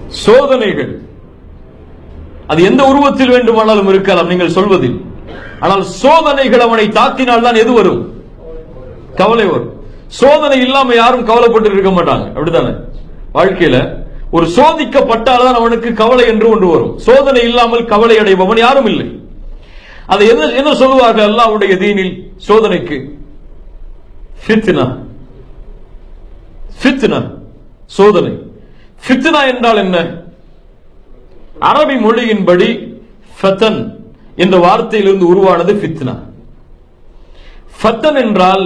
சோதனைகள். அது எந்த உருவத்தில் வேண்டுமானாலும் இருக்கலாம் நீங்கள் சொல்வதில். ஆனால் சோதனைகள் அவனை தாக்கினால் தான் எது வரும்? கவலை வரும். சோதனை இல்லாம யாரும் கவலைப்பட்டு இருக்க மாட்டாங்க. அப்படித்தானே? வாழ்க்கையில ஒரு சோதிக்கப்பட்டால்தான் அவனுக்கு கவலை என்று ஒன்று வரும். சோதனை இல்லாமல் கவலை அடைபவன் யாரும் இல்லை. அதை என்ன என்ன சொல்லுவார்கள் அல்லாவுடைய தீனில்? சோதனைக்கு. ஃபித்னா. ஃபித்னா. சோதனை. ஃபித்னா என்றால் என்ன? அரபி மொழியின்படி ஃபத்தன் என்ற வார்த்தையிலிருந்து உருவானது ஃபித்னா. ஃபத்தன் என்றால்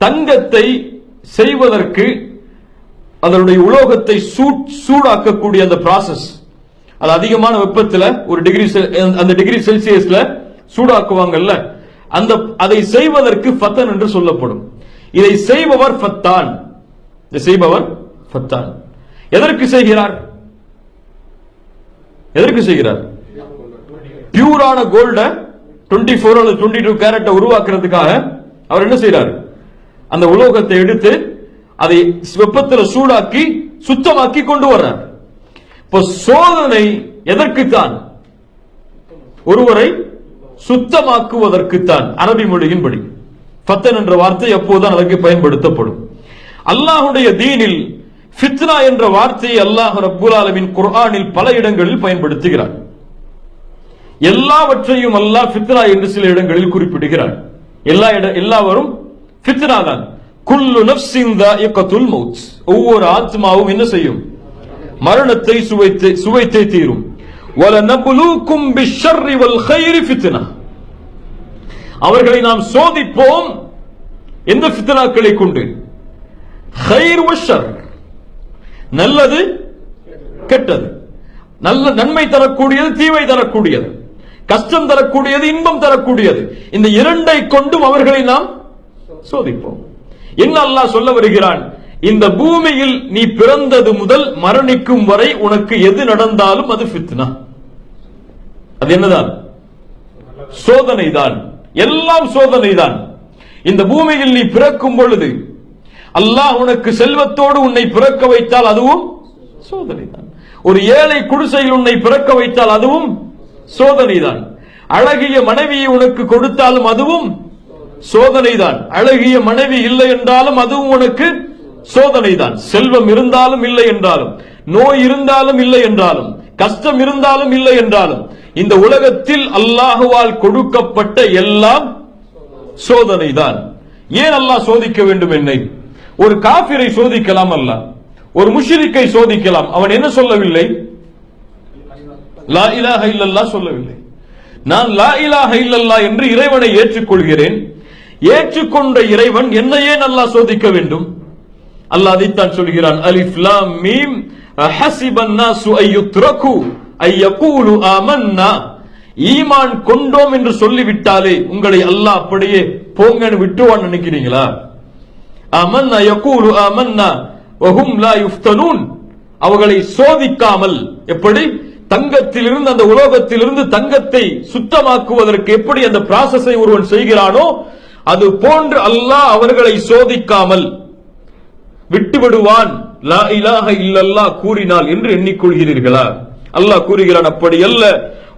தங்கத்தை செய்வதற்கு அதனுடைய உலோகத்தை சூட் சூடாக்கக்கூடிய அந்த ப்ராசஸ் அது அதிகமான வெப்பத்தில் ஒரு டிகிரி அந்த டிகிரி செல்சியஸ்ல சூடாக்குவாங்கல்ல. அந்த அதை செய்வதற்கு ஃபத்தன் என்று சொல்லப்படும். இதை செய்பவர் ஃபத்தான். இதை செய்பவர் ஃபத்தான். எதற்கு செய்கிறார்? எதற்கு செய்கிறார்? பியூரான கோல்ட 24 ஃபோர் அல்லது டுவெண்ட்டி டூ கேரட்டை உருவாக்குறதுக்காக அவர் என்ன செய்யறாரு அந்த உலோகத்தை எடுத்து அதை வெப்பத்தில் சூடாக்கி சுத்தமாக்கி கொண்டு வர்றார். இப்போ சோதனை எதற்குத்தான்? ஒருவரை சுத்தமாக்குவதற்குத்தான் அரபி மொழியின்படி. பத்தன் என்ற வார்த்தை எப்போதுதான் அதற்கு பயன்படுத்தப்படும். அல்லாஹுடைய தீனில் ஃபித்னா என்ற வார்த்தையை அல்லாஹ் ரப்புல் ஆலமின் குர்ஆனில் பல இடங்களில் பயன்படுத்துகிறார். எல்லாவற்றையும் அல்லாஹ் ஃபித்னா என்று சில இடங்களில் குறிப்பிடுகிறார். எல்லா இட எல்லாவரும் ஃபித்னா தான். குல்லு நஃப்ஸின் தாயிகத்துல் மௌத். ஒவ்வொரு ஆத்மாவும் என்ன செய்யும்? மரணத்தை சுவைத்து சுவைத்தே தீரும். வல நபுலூக்கும் பிஷர்ரி வல் கைரி ஃபித்னா. அவர்களை நாம் சோதிப்போம் எந்த ஃபித்னாக்களை கொண்டு. ஹைர் வஷர் நல்லது கெட்டது. நல்ல நன்மை தரக்கூடியது தீமை தரக்கூடியது. கஷ்டம் தரக்கூடியது இன்பம் தரக்கூடியது. இந்த இரண்டை கொண்டும் அவர்களை நாம் சோதிப்போம். என்ன அல்லாஹ் சொல்ல வருகிறான்? இந்த பூமியில் நீ பிறந்தது முதல் மரணிக்கும் வரை உனக்கு எது நடந்தாலும் அது ஃபித்னா. அது என்னதான்? சோதனைதான். எல்லாம் சோதனைதான். இந்த பூமியில் நீ பிறக்கும் பொழுது அல்லாஹ் உனக்கு செல்வத்தோடு உன்னை பிறக்க வைத்தால் அதுவும் சோதனை தான் ஒரு ஏழை குடிசையில் உன்னை பிறக்க வைத்தால் அதுவும் சோதனை தான் அழகிய மனைவியை உனக்கு கொடுத்தாலும் அதுவும் சோதனை தான் அழகிய மனைவி இல்லை என்றாலும் அதுவும் உனக்கு சோதனை தான் செல்வம் இருந்தாலும் இல்லை என்றாலும் நோய் இருந்தாலும் இல்லை என்றாலும் கஷ்டம் இருந்தாலும் இல்லை என்றாலும் இந்த உலகத்தில் அல்லாஹுவால் கொடுக்கப்பட்ட எல்லாம் சோதனை தான் ஏன் அல்லாஹ் சோதிக்க வேண்டும் என்னை? ஒரு காபிரை சோதிக்கலாம் அல்ல. ஒரு முஷிரிக்கை சோதிக்கலாம். அவன் என்ன சொல்லவில்லை? லா இலாஹ இல்லல்லா சொல்லவில்லை. நான் லா இலாஹ இல்லல்லா என்று இறைவனை ஏற்றுக்கொள்கிறேன். ஏற்றுக்கொண்ட இறைவன் என்னையே நல்லா சோதிக்க வேண்டும்? அல்லாஹ் அதைத்தான் சொல்கிறான். அலிஃப் லாம் மீம் ஹசிபன் நாசு ஐயுத்ரகு ஐயகூலு ஆமன்னா. ஈமான் கொண்டோம் என்று சொல்லிவிட்டாலே உங்களை அல்லாஹ் அப்படியே போங்கன்னு விட்டுவான்னு நினைக்கிறீங்களா? அமன்னா யகூலு அமன்னா வஹும் லா யுஃப்தனூன். அவர்களை சோதிக்காமல் எப்படி? தங்கத்திலிருந்து அந்த உலோகத்திலிருந்து தங்கத்தை சுத்தமாக்குவதற்கு எப்படி அந்த ப்ராசஸை ஒருவன் செய்கிறானோ அது போன்று அல்லாஹ் அவர்களை சோதிக்காமல் விட்டு விடுவான் லா இலாக இல்லல்லாஹ் கூறினால் என்று எண்ணிக்கொள்கிறீர்களா? அல்லாஹ் கூறுகிறான் அப்படி அல்ல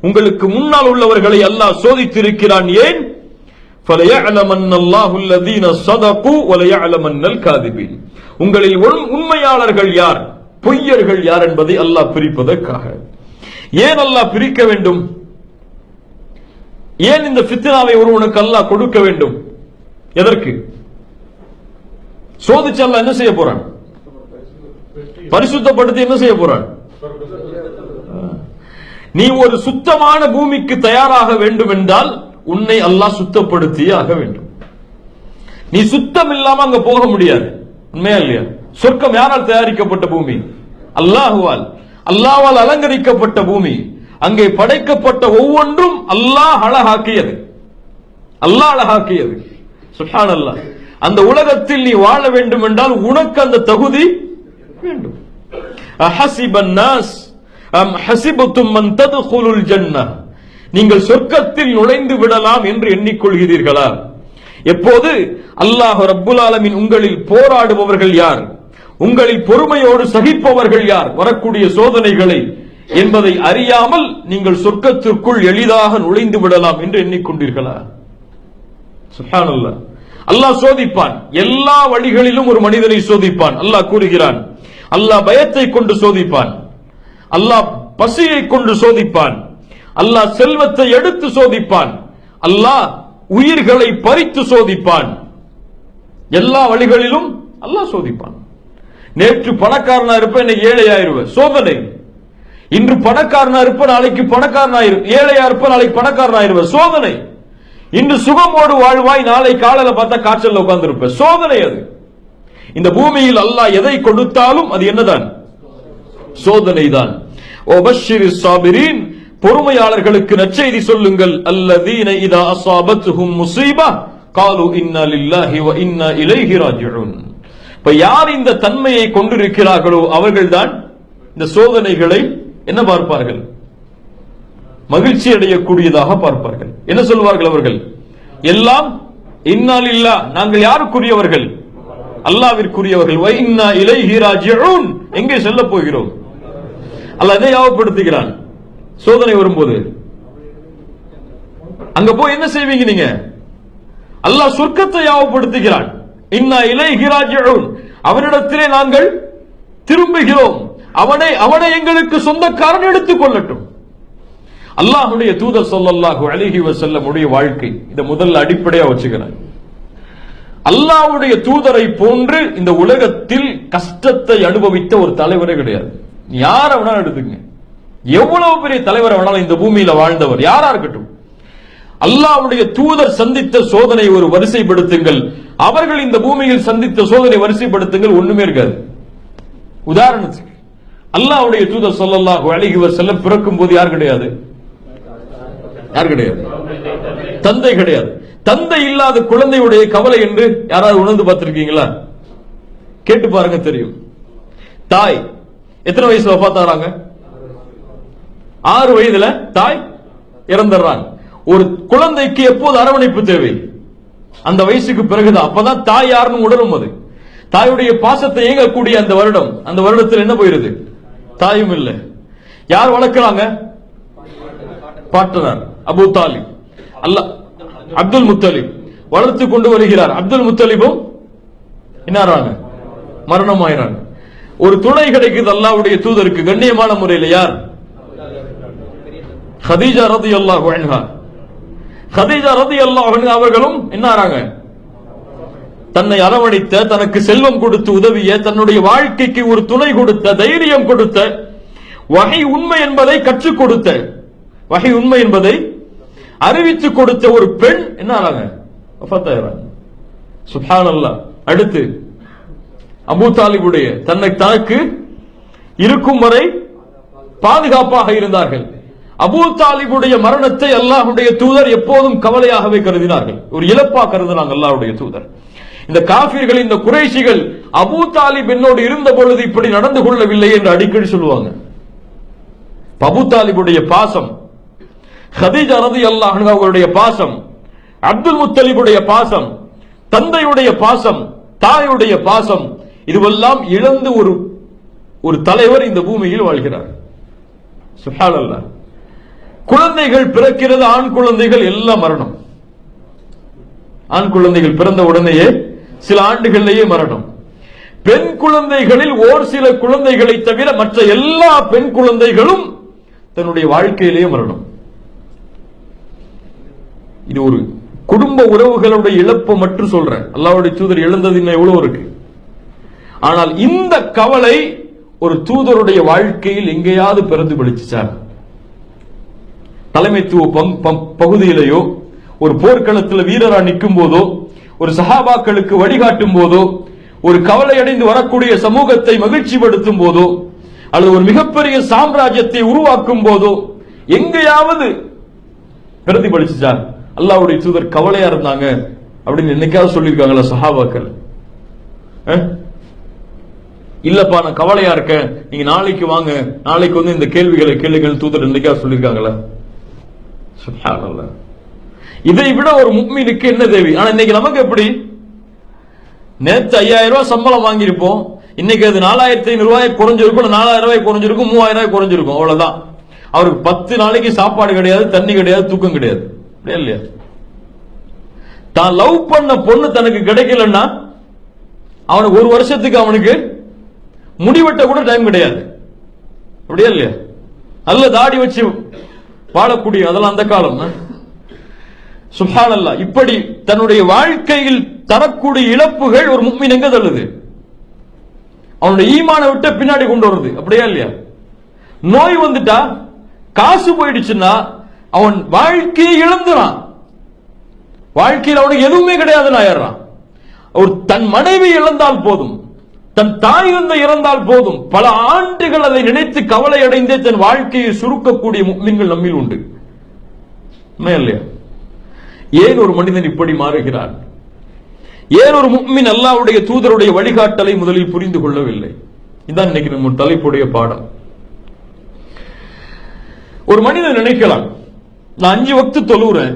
உங்களுக்கு முன்னால் உள்ளவர்களை அல்லாஹ் சோதித்திருக்கிறான் ஏன்? உங்களில் உண்மையாளர்கள் யார்? பொய்யர்கள் யார் என்பதை அல்லாஹ் பிரிப்பதற்காக. ஏன் அல்லாஹ் பிரிக்க வேண்டும்? ஏன் இந்த பித்னாவை ஒருவனுக்கு அல்லாஹ் கொடுக்க வேண்டும்? எதற்கு? சோதிச்சு அல்லாஹ் என்ன செய்ய போறான்? பரிசுத்தப்படுத்தி என்ன செய்ய போறான்? நீ ஒரு சுத்தமான பூமிக்கு தயாராக வேண்டும் என்றால் உன்னை அல்லாஹ் சுத்தப்படுத்தியே ஆக வேண்டும். நீ சுத்தம் இல்லாம அங்க போக முடியாது. உண்மையா இல்லையா? சொர்க்கம் யாரால் தயாரிக்கப்பட்ட பூமி? அல்லாஹுவால். அல்லாஹால் அலங்கரிக்கப்பட்ட பூமி. அங்கே படைக்கப்பட்ட ஒவ்வொன்றும் அல்லாஹ் அழகாக்கியது. அல்லாஹ் அழகாக்கியது. சுஹான் அல்லாஹ் அந்த உலகத்தில் நீ வாழ வேண்டும் என்றால் உனக்கு அந்த தகுதி வேண்டும். அஹசிபன் நாஸ் அம் ஹசிபத்தும் மன் ததுகுலுல் ஜன்னah நீங்கள் சொர்க்கத்தில் நுழைந்து விடலாம் என்று எண்ணிக்கொள்கிறீர்களா? எப்போது? அல்லாஹ் ரப்புல் ஆலமின் உங்களில் போராடுபவர்கள் யார்? உங்களில் பொறுமையோடு சகிப்பவர்கள் யார்? வரக்கூடிய சோதனைகளை என்பதை அறியாமல் நீங்கள் சொர்க்கத்திற்குள் எளிதாக நுழைந்து விடலாம் என்று எண்ணிக்கொண்டீர்களா? சுப்ஹானல்லாஹ் அல்லாஹ் சோதிப்பான். எல்லா வழிகளிலும் ஒரு மனிதனை சோதிப்பான். அல்லாஹ் கூறுகிறான். அல்லாஹ் பயத்தை கொண்டு சோதிப்பான். அல்லாஹ் பசியை கொண்டு சோதிப்பான். அல்லாஹ் செல்வத்தை எடுத்து சோதிப்பான். அல்லாஹ் உயிர்களை பறித்து சோதிப்பான். எல்லா வழிகளிலும் அல்லாஹ் சோதிப்பான். நேற்று பணக்காரனா இருப்ப இன்னைக்கு ஏழையாயிருவ. சோதனை. இன்று பணக்காரனா இருப்ப நாளைக்கு பணக்காரனாயிரு ஏழையா இருப்ப நாளைக்கு பணக்காரனாயிருவ. சோதனை. இன்று சுகமோடு வாழ்வாய் நாளை காலையில பார்த்தா காய்ச்சல் உட்கார்ந்து சோதனை அது. இந்த பூமியில் அல்லாஹ் எதை கொடுத்தாலும் அது என்னதான்? சோதனை தான் ஒபஷிரி சாபிரின் பொறுமையாளர்களுக்கு நற்செய்தி சொல்லுங்கள். அல்லதீன இதா அசாபத்துஹும் முசீபா காலு இன்னா லில்லாஹி வ இன்னா இலைஹி ராஜிஊன். இப்ப யார் இந்த தன்மையை கொண்டிருக்கிறார்களோ அவர்கள்தான் இந்த சோதனைகளை என்ன பார்ப்பார்கள்? மகிழ்ச்சி அடையக்கூடியதாக பார்ப்பார்கள். என்ன சொல்வார்கள் அவர்கள்? எல்லாம் இன்னால் இல்லா நாங்கள் யாருக்குரியவர்கள்? அல்லாவிற்குரியவர்கள். வைன்னா இலை இலைஹி எங்கே செல்ல போகிறோம்? அல்ல அதை யாவப்படுத்துகிறான்? சோதனை வரும்போது அங்க போய் என்ன செய்வீங்க நீங்க? அல்லாஹ் சொர்க்கத்தை யாவப்படுத்துகிறான். இன்னா இலை ராஜிஊன். அவனிடத்திலே நாங்கள் திரும்புகிறோம். அவனை அவனை எங்களுக்கு சொந்தக்காரன் எடுத்துக் கொள்ளட்டும். அல்லாஹுடைய தூதர் சொல்லல்லாஹு அலைஹி வசல்லமுடைய உடைய வாழ்க்கை இதை முதல்ல அடிப்படையா வச்சுக்கிறேன். அல்லாவுடைய தூதரை போன்று இந்த உலகத்தில் கஷ்டத்தை அனுபவித்த ஒரு தலைவரே கிடையாது. யார் வேணாலும் எடுத்துங்க எவ்வளவு பெரிய தலைவர் வேணாலும் இந்த பூமியில வாழ்ந்தவர் யாரா இருக்கட்டும்? அல்லாவுடைய தூதர் சந்தித்த சோதனை ஒரு வரிசைப்படுத்துங்கள். அவர்கள் இந்த பூமியில் சந்தித்த சோதனை வரிசைப்படுத்துங்கள் ஒண்ணுமே இருக்காது. உதாரணத்துக்கு அல்லாவுடைய தூதர் ஸல்லல்லாஹு அலைஹி செல்ல பிறக்கும் போது யார் கிடையாது? யார் கிடையாது? தந்தை கிடையாது. தந்தை இல்லாத குழந்தையுடைய கவலை என்று யாராவது உணர்ந்து பார்த்திருக்கீங்களா? கேட்டு பாருங்க தெரியும். தாய் எத்தனை வயசுல வஃபாத்தாராங்க ஆறு வயதுல தாய் இறந்துடுறாங்க. ஒரு குழந்தைக்கு எப்போது அரவணைப்பு தேவை? அந்த வயசுக்கு பிறகுதான். அப்பதான் தாய் யாருன்னு உணரும் அது. தாயுடைய பாசத்தை இயங்கக்கூடிய அந்த வருடம். அந்த வருடத்தில் என்ன போயிருது? தாயும் இல்லை. யார் வளர்க்கிறாங்க? பாட்டனார். அபு தாலிப். அல்ல அப்துல் முத்தலிப். வளர்த்து கொண்டு வருகிறார். அப்துல் முத்தலிபும் என்னாராங்க மரணம் ஆயிறாங்க ஒரு துணை கிடைக்குது அல்லாவுடைய தூதருக்கு. கண்ணியமான முறையில் யார்? ஹதீஜா ரதி அல்லாஹ் அன்ஹா ஹதீஜா ரதி அல்லாஹ் அன்ஹா அவர்களும் என்னாராங்க தன்னை அரவணைத்த தனக்கு செல்வம் கொடுத்து உதவிய தன்னுடைய வாழ்க்கைக்கு ஒரு துணை கொடுத்த தைரியம் கொடுத்த வகை உண்மை என்பதை கற்றுக் கொடுத்த வகை உண்மை என்பதை அறிவித்து கொடுத்த ஒரு பெண் என்ன ஆறாங்க? வஃபாத்தாயிராங்க சுப்ஹானல்லாஹ். அடுத்து அபூ தாலிபுடைய தன்னை தனக்கு இருக்கும் வரை பாதுகாப்பாக இருந்தார்கள். அபூ தாலிபுடைய மரணத்தை அல்லாஹ்வுடைய தூதர் எப்போதும் கவலையாகவே கருதினார்கள். ஒரு இழப்பா கருதினாங்க அல்லாஹ்வுடைய தூதர். இந்த காபிர்கள் இந்த குறைஷிகள் அபூ தாலிப் என்னோடு இருந்த பொழுது இப்படி நடந்து கொள்ளவில்லை என்று அடிக்கடி சொல்லுவாங்க. அபு தாலிபுடைய பாசம் ஹதீஜா ரதி அல்லாஹ் அவர்களுடைய பாசம் அப்துல் முத்தலிபுடைய பாசம் தந்தையுடைய பாசம் தாயுடைய பாசம் இதுவெல்லாம் இழந்து ஒரு ஒரு தலைவர் இந்த பூமியில் வாழ்கிறார். சுஹாலல்லா குழந்தைகள் பிறக்கிறது ஆண் குழந்தைகள் எல்லாம் மரணம். ஆண் குழந்தைகள் பிறந்த உடனேயே சில ஆண்டுகளிலேயே மரணம். பெண் குழந்தைகளில் ஓர் சில குழந்தைகளை தவிர மற்ற எல்லா பெண் குழந்தைகளும் தன்னுடைய வாழ்க்கையிலேயே மரணம். இது ஒரு குடும்ப உறவுகளுடைய இழப்பு மட்டும் சொல்றேன். அல்லாவுடைய தூதர் இழந்தது இன்னும் எவ்வளவு இருக்கு. ஆனால் இந்த கவலை ஒரு தூதருடைய வாழ்க்கையில் எங்கேயாவது பிறந்து படிச்சுச்சார் தலைமைத்துவ பகுதியிலேயோ ஒரு போர்க்களத்தில் வீரரா நிற்கும் போதோ ஒரு சஹாபாக்களுக்கு வழிகாட்டும் போதோ ஒரு கவலையடைந்து வரக்கூடிய சமூகத்தை மகிழ்ச்சிப்படுத்தும் போதோ அல்லது ஒரு மிகப்பெரிய சாம்ராஜ்யத்தை உருவாக்கும் போதோ எங்கேயாவது பிரதிபலிச்சுச்சா அல்லாவுடைய தூதர் கவலையா இருந்தாங்க அப்படின்னு என்னைக்காவது சொல்லியிருக்காங்களா சஹாபாக்கள்? இல்லப்பா நான் கவலையா இருக்கேன். நீங்க நாளைக்கு வாங்க. நாளைக்கு வந்து இந்த கேள்விகளை கேளுங்கள் தூதர் என்னைக்காவது சொல்லியிருக்காங்களா? சுப்ஹானல்லாஹ். இதை விட ஒரு முக்மீனுக்கு என்ன தேவை? ஆனா இன்னைக்கு நமக்கு எப்படி? நேத்து ஐயாயிரம் ரூபாய் சம்பளம் வாங்கியிருப்போம். இன்னைக்கு அது நாலாயிரத்தி ஐநூறு ரூபாய் குறைஞ்சிருக்கும். இல்ல நாலாயிரம் ரூபாய் குறைஞ்சிருக்கும் மூவாயிரம் ரூபாய் குறைஞ்சிருக்கும். அவ்வளவுதான். அவருக்கு பத்து நாளைக்கு சாப்பாடு கிடையாது தண்ணி கிடையாது தூக்கம் கிடையாது. அப்படியா இல்லையா? தான் லவ் பண்ண பொண்ணு தனக்கு கிடைக்கலன்னா அவனுக்கு ஒரு வருஷத்துக்கு அவனுக்கு முடிவெட்ட கூட டைம் கிடையாது. அப்படியா இல்லையா? நல்ல தாடி வச்சு வாழக்கூடிய அதெல்லாம் அந்த காலம் சுப்ஹானல்லாஹ் இப்படி தன்னுடைய வாழ்க்கையில் தரக்கூடிய இழப்புகள் ஒரு முக்மின் எங்க தள்ளுது? அவனுடைய ஈமான விட்டு பின்னாடி கொண்டு வருது அப்படியா இல்லையா? நோய் வந்துட்டா காசு போயிடுச்சுன்னா அவன் வாழ்க்கையை இழந்துறான். வாழ்க்கையில் அவனுக்கு எதுவுமே கிடையாதுன்னு ஆயிடுறான். ஒரு தன் மனைவி இழந்தால் போதும். தன் தாய் வந்து இறந்தால் போதும். பல ஆண்டுகள் அதை நினைத்து கவலை அடைந்தே தன் வாழ்க்கையை சுருக்கக்கூடிய முக்மின்கள் நம்மில் உண்டு. இல்லையா? ஏன் ஒரு மனிதன் இப்படி மாறுகிறான்? ஏன் ஒரு முக்மின் அல்லாவுடைய தூதருடைய வழிகாட்டலை முதலில் புரிந்து கொள்ளவில்லை? இதான் இன்னைக்கு நம்ம தலைப்புடைய பாடம். ஒரு மனிதன் நினைக்கலாம் நான் அஞ்சு வக்து தொழுறேன்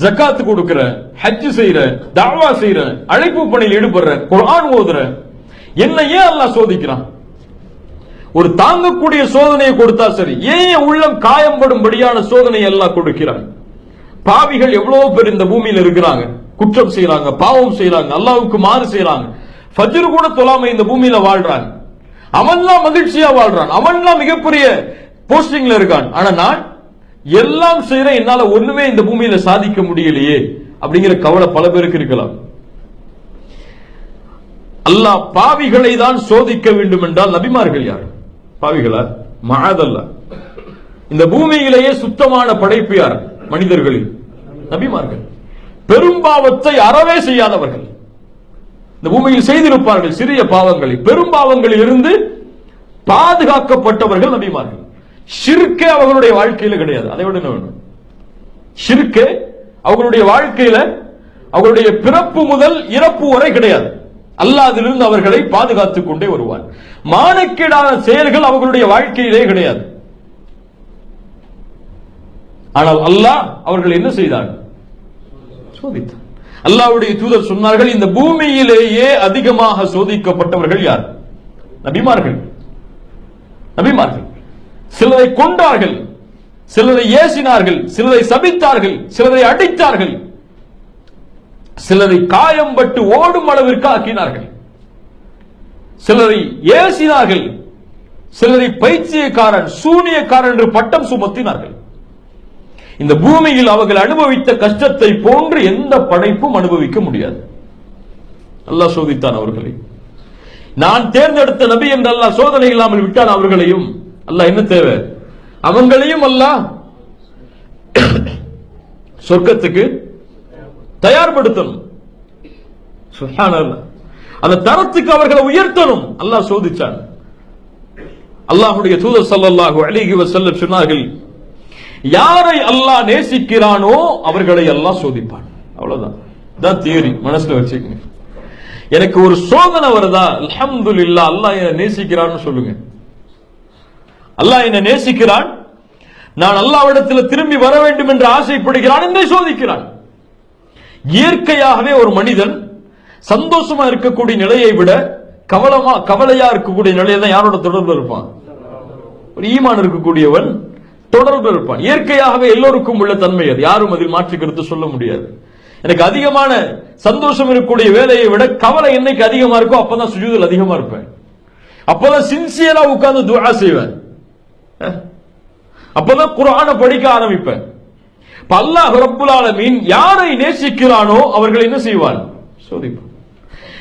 ஜக்காத்து கொடுக்கிறேன் ஹஜ் செய்யறேன் தாவா செய்யறேன் அழைப்பு பணியில் ஈடுபடுறேன் குரான் ஓதுறேன் என்ன ஏன் அல்லாஹ் சோதிக்கிறான். ஒரு தாங்கக்கூடிய சோதனையை கொடுத்தா சரி ஏன் உள்ளம் காயம்படும்படியான சோதனை எல்லாம் கொடுக்கிறான்? பாவிகள் எவ்வளவு பேர் இந்த பூமியில இருக்கிறாங்க. குற்றம் செய்யறாங்க பாவம் செய்யறாங்க அல்லாவுக்கு மாறு செய்யறாங்க ஃபஜ்ர் கூட தொழாம இந்த பூமியில வாழ்றாங்க. அவன்லாம் மகிழ்ச்சியா வாழ்றான். அவன்லாம் மிகப்பெரிய போஸ்டிங்ல இருக்கான். ஆனா நான் எல்லாம் செய்யற என்னால ஒண்ணுமே இந்த பூமியில சாதிக்க முடியலையே அப்படிங்கிற கவலை பல பேருக்கு இருக்கலாம். அல்லாஹ் பாவிகளை தான் சோதிக்க வேண்டும் என்றால் நபிமார்கள் யார்? பாவிகளா? மகாதல்ல. இந்த பூமியிலேயே சுத்தமான படைப்பு யார்? மனிதர்களில். நபிமார்கள். பெரும்பாவத்தை அறவே செய்யாதவர்கள். இந்த பூமியில் செய்திருப்பார்கள் சிறிய பாவங்களை. பெரும்பாவங்களில் இருந்து பாதுகாக்கப்பட்டவர்கள் நபிமார்கள். ஷிர்கே அவர்களுடைய வாழ்க்கையில கிடையாது. அதை விட என்ன வேணும்? ஷிர்கே அவர்களுடைய வாழ்க்கையில அவர்களுடைய பிறப்பு முதல் இறப்பு வரை கிடையாது. அல்லாஹ் அதிலிருந்து அவர்களை பாதுகாத்துக் கொண்டே வருவார் மானக்கேடான செயல்கள் அவர்களுடைய வாழ்க்கையிலே கிடையாது. ஆனால் அல்லாஹ் அவர்கள் என்ன செய்தார்? சோதித்தார். அல்லாவுடைய தூதர் சொன்னார்கள் இந்த பூமியிலேயே அதிகமாக சோதிக்கப்பட்டவர்கள் யார்? நபிமார்கள். நபிமார்கள். சிலரை கொண்டார்கள் சிலரை ஏசினார்கள் சிலரை சபித்தார்கள் சிலரை அடித்தார்கள். சிலரை காயம்பட்டு ஓடும் அளவிற்கு ஆக்கினார்கள். சிலரை ஏசினார்கள். சிலரை பைத்தியக்காரன் சூனியக்காரன் என்று பட்டம் சுமத்தினார்கள். இந்த பூமியில் அவர்கள் அனுபவித்த கஷ்டத்தை போன்று எந்த படைப்பும் அனுபவிக்க முடியாது. அல்லாஹ் சோதித்தான் அவர்களை. நான் தேர்ந்தெடுத்த நபி என்று அல்லாஹ் சோதனை இல்லாமல் விட்டான் அவர்களையும். அல்லாஹ் என்ன தேவை? அவங்களையும் அல்லாஹ் சொர்க்கத்துக்கு தயார்படுத்தணும் அந்த தரத்துக்கு அவர்களை உயர்த்தணும். அல்லாஹ் சோதிச்சான். அல்லாஹுடைய தூதர் ஸல்லல்லாஹு அலைஹி செல்ல சொன்னார்கள் யாரை அல்லாஹ் நேசிக்கிறானோ அவர்களை எல்லாம் சோதிப்பான். அவ்வளவுதான். தான் தியரி மனசுல வச்சுக்கங்க எனக்கு ஒரு சோதனை வருதா? அல்ஹம்துலில்லாஹ் அல்லாஹ் என்ன நேசிக்கிறான்னு சொல்லுங்க. அல்லாஹ் என்னை நேசிக்கிறான். நான் அல்லாவிடத்தில் திரும்பி வர வேண்டும் என்று ஆசைப்படுகிறான் என்னை சோதிக்கிறான். இயற்கையாகவே ஒரு மனிதன் சந்தோஷமா இருக்கக்கூடிய நிலையை விட கவலமா கவலையா இருக்கக்கூடிய நிலையை தான் யாரோட தொடர்பு இருப்பான்? ஒரு ஈமான் இருக்கக்கூடியவன் தொடர்பு இருப்பான். இயற்கையாகவே எல்லோருக்கும் உள்ள தன்மை அது. யாரும் அதில் மாற்றி கருத்து சொல்ல முடியாது. எனக்கு அதிகமான சந்தோஷம் இருக்கக்கூடிய வேலையை விட கவலை என்னைக்கு அதிகமா இருக்கோ அப்பதான் சுஜூதல் அதிகமா இருப்பேன். அப்பதான் சின்சியரா உட்கார்ந்து துவா செய்வேன். அப்பதான் குரான படிக்க ஆரம்பிப்பேன். அல்லாஹ் ரப்புலாலமீன் யாரை நேசிக்கிறானோ அவர்கள் என்ன செய்வான் சோதிப்பான்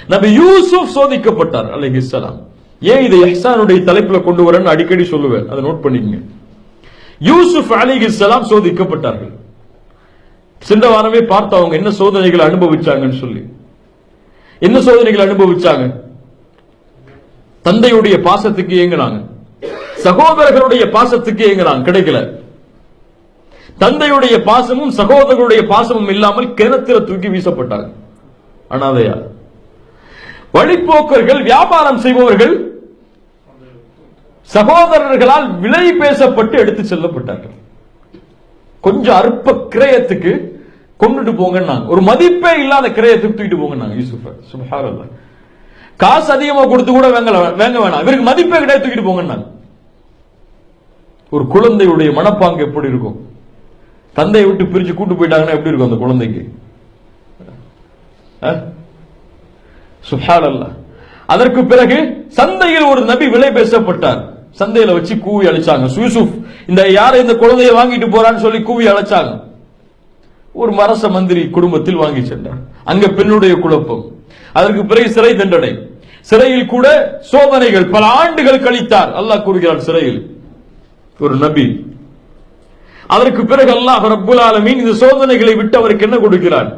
நபி யூசுப் சோதிக்கப்பட்டார் அலைஹிஸ்ஸலாம் ஏன் இதை எஹ்சானுடைய தலைப்புல கொண்டு வரேன்னு அடிக்கடி சொல்லுவேன். அதை நோட் பண்ணிக்கங்க. யூசுப் அலைஹிஸ்ஸலாம் சோதிக்கப்பட்டார்கள். சென்ற வாரமே பார்த்து அவங்க என்ன சோதனைகளை அனுபவிச்சாங்கன்னு சொல்லி. என்ன சோதனைகள் அனுபவிச்சாங்க? தந்தையுடைய பாசத்துக்கு ஏங்குனாங்க சகோதரர்களுடைய பாசத்துக்கு இயங்கினாங்க. கிடைக்கல. தந்தையுடைய பாசமும் சகோதரருடைய பாசமும் இல்லாமல் கிணத்துல தூக்கி வீசப்பட்டாங்க அனாதையா வழிப்போக்கர்கள் வியாபாரம் செய்பவர்கள் சகோதரர்களால் விலை பேசப்பட்டு எடுத்து செல்லப்பட்டார்கள். கொஞ்சம் அற்ப கிரயத்துக்கு கொண்டுட்டு போங்கன்னாங்க. ஒரு மதிப்பே இல்லாத கிரயத்துக்கு தூக்கிட்டு போங்கன்னாங்க யூசுஃப. சுபஹானல்லாஹ். காசு அதிகமா கொடுத்து கூட வாங்க வேங்க வேணாம். இவருக்கு மதிப்பே கிடையாது தூக்கிட்டு போங்க ஒரு குழந்தையுடைய மனப்பாங்கு எப்படி இருக்கும்? தந்தையை விட்டு பிரிச்சு கூட்டு போயிட்டாங்கன்னா எப்படி இருக்கும் அந்த குழந்தைக்கு? சுஹால் அல்ல அதற்கு பிறகு சந்தையில் ஒரு நபி விலை பேசப்பட்டார். சந்தையில வச்சு கூவி அழைச்சாங்க. யூசுப் இந்த யாரை இந்த குழந்தையை வாங்கிட்டு போறான்னு சொல்லி கூவி அழைச்சாங்க. ஒரு மரச மந்திரி குடும்பத்தில் வாங்கி சென்றார். அங்க பெண்ணுடைய குழப்பம். அதற்கு பிறகு சிறை தண்டனை. சிறையில் கூட சோதனைகள் பல ஆண்டுகள் கழித்தார். அல்லாஹ் கூறுகிறார் சிறையில். ஒரு நபி அதற்கு பிறகு அல்லாஹ் ரப்புல் ஆலமீன் இந்த சோதனைகளை விட்டு அவருக்கு என்ன கொடுக்கிறார்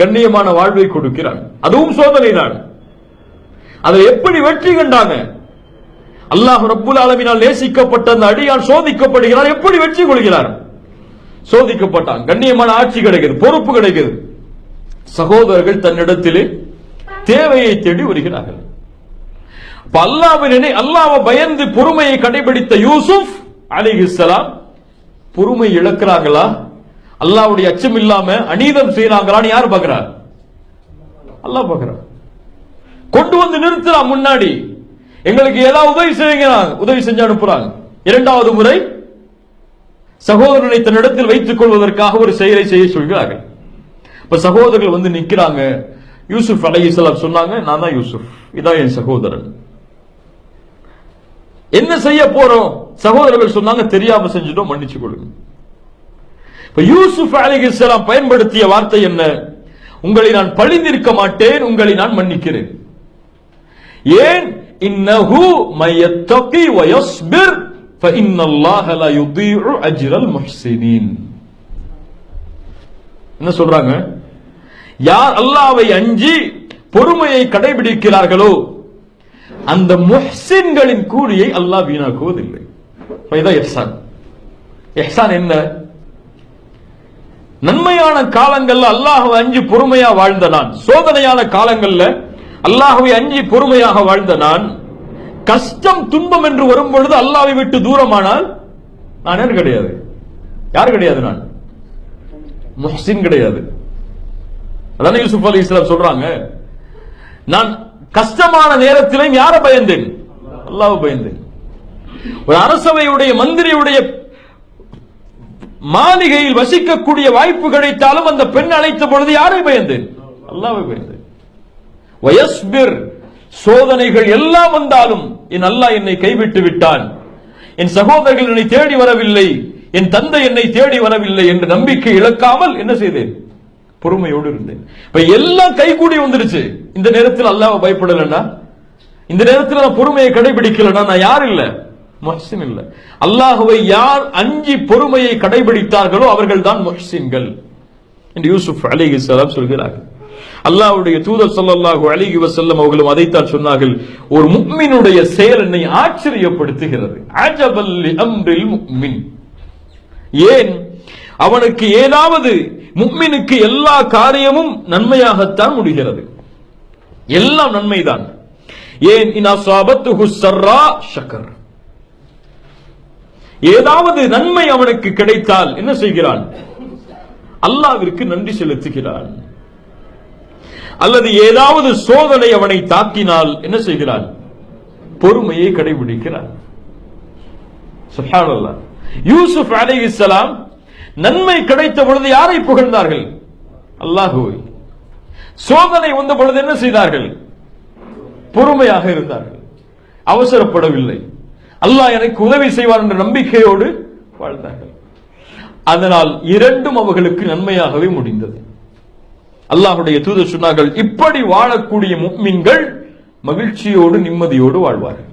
கண்ணியமான வாழ்வை கொடுக்கிறார் அதுவும் சோதனை தான். அதை எப்படி வெற்றி கண்டாங்க? அல்லாஹ் ரப்புல் ஆலமினால் நேசிக்கப்பட்ட அந்த அடியான் சோதிக்கப்படுகிறார் எப்படி வெற்றி கொள்கிறார் சோதிக்கப்பட்டான். கண்ணியமான ஆட்சி கிடைக்குது பொறுப்பு கிடைக்குது. சகோதரர்கள் தன்னிடத்திலே தேவையை தேடி வருகிறார்கள். அல்லாவினை அல்லாவை பயந்து பொறுமையை கடைபிடித்த யூசுப் அலிஹிஸ்லாம் பொறுமை இழக்கிறாங்களா அல்லாவுடைய அச்சம் இல்லாம அநீதம் செய்யறாங்களான்னு யார் பாக்குறார் அல்லாஹ் பாக்குறார் கொண்டு வந்து நிறுத்துறா முன்னாடி. எங்களுக்கு ஏதாவது உதவி செய்யுங்க உதவி செஞ்சு அனுப்புறாங்க. இரண்டாவது முறை சகோதரனை தன்னிடத்தில் வைத்துக் கொள்வதற்காக ஒரு செயலை செய்ய சொல்கிறார்கள். இப்ப சகோதரர்கள் வந்து நிக்கிறாங்க. யூசுப் அலை சொன்னாங்க நான் தான் யூசுப். இதான் என் சகோதரன். என்ன செய்ய போறோம்? சகோதரர்கள் சொன்னாங்க தெரியாம செஞ்சுட்டோம் மன்னிச்சு கொடுங்க இப்ப யூசுப் அலிஹிஸ்லாம் பயன்படுத்திய வார்த்தை என்ன உங்களை நான் பழிந்திருக்க மாட்டேன் உங்களை நான் மன்னிக்கிறேன் ஏன் இன்னஹு மையத்தகி வயஸ்பிர் فإن الله لا يضيع أجر المحسنين என்ன சொல்றாங்க யார் அல்லாவை அஞ்சி பொறுமையை கடைபிடிக்கிறார்களோ அந்த முஹ்சின்களின் கூலியை அல்லாஹ் வீணாக்குவதில்லை இதான் எஹ்சான் எஹ்சான் என்ன? நன்மையான காலங்கள்ல அல்லாஹுவை அஞ்சு பொறுமையா வாழ்ந்த நான். சோதனையான காலங்கள்ல அல்லாஹுவை அஞ்சு பொறுமையாக வாழ்ந்த நான். கஷ்டம் துன்பம் என்று வரும் பொழுது அல்லாவை விட்டு தூரமானால் நான் யார் கிடையாது? யார் கிடையாது நான்? முஹ்சின் கிடையாது. அதான யூசுப் அலி இஸ்லாம் சொல்றாங்க. நான் கஷ்டமான நேரத்திலும் யார பயந்தேன்? அல்லாஹ் பயந்தேன். ஒரு அரசவையுடைய மந்திரியுடைய மாளிகையில் வசிக்கக்கூடிய வாய்ப்பு கிடைத்தாலும் அந்த பெண் அழைத்த பொழுது யாரை பயந்தேன் அல்லாவை பயந்தேன் வயஸ்பிர் சோதனைகள் எல்லாம் வந்தாலும் என் அல்லாஹ் என்னை கைவிட்டு விட்டான். என் சகோதரர்கள் என்னை தேடி வரவில்லை. என் தந்தை என்னை தேடி வரவில்லை என்று நம்பிக்கை இழக்காமல் என்ன செய்தேன்? பொறுமையோடு இருந்தேன். இப்ப எல்லாம் கைகூடி வந்துருச்சு இந்த நேரத்தில் அல்லாஹ் பயப்படலன்னா? இந்த நேரத்தில் நான் பொறுமையை கடைபிடிக்கலன்னா நான் யார் இல்லை? முஹ்சின் இல்ல அல்லாஹுவை யார் அஞ்சி பொறுமையை கடைபிடித்தார்களோ அவர்கள் தான் முஹ்சின்கள் என்று யூசுப் அலிஹி சலாம் சொல்கிறார்கள். அல்லாஹ்வுடைய தூதர் ஸல்லல்லாஹு அலைஹி வசல்லம் அவர்களும் அதைத்தான் சொன்னார்கள். ஒரு முக்மினுடைய செயல் என்னை ஆச்சரியப்படுத்துகிறது. அம்ரில் ஏன்? அவனுக்கு ஏதாவது முக்மினுக்கு எல்லா காரியமும் நன்மையாகத்தான் முடிகிறது. எல்லாம் நன்மைதான். ஏன்? இனாசாபத்து ஹுசர்ரா ஷக்கர். ஏதாவது நன்மை அவனுக்கு கிடைத்தால் என்ன செய்கிறான்? அல்லாவிற்கு நன்றி செலுத்துகிறான். அல்லது ஏதாவது சோதனை அவனை தாக்கினால் என்ன செய்கிறான்? பொறுமையை கடைபிடிக்கிறான். யூசுப் யூசுப் இஸ்லாம் நன்மை கிடைத்த பொழுது யாரை புகழ்ந்தார்கள்? அல்லாஹுவை. சோதனை வந்த பொழுது என்ன செய்தார்கள்? பொறுமையாக இருந்தார்கள். அவசரப்படவில்லை. அல்லாஹ் எனக்கு உதவி செய்வார் என்ற நம்பிக்கையோடு வாழ்ந்தார்கள். அதனால் இரண்டும் அவர்களுக்கு நன்மையாகவே முடிந்தது. அல்லாஹுடைய தூதர் சொன்னார்கள் இப்படி வாழக்கூடிய மீன்கள் மகிழ்ச்சியோடு நிம்மதியோடு வாழ்வார்கள்.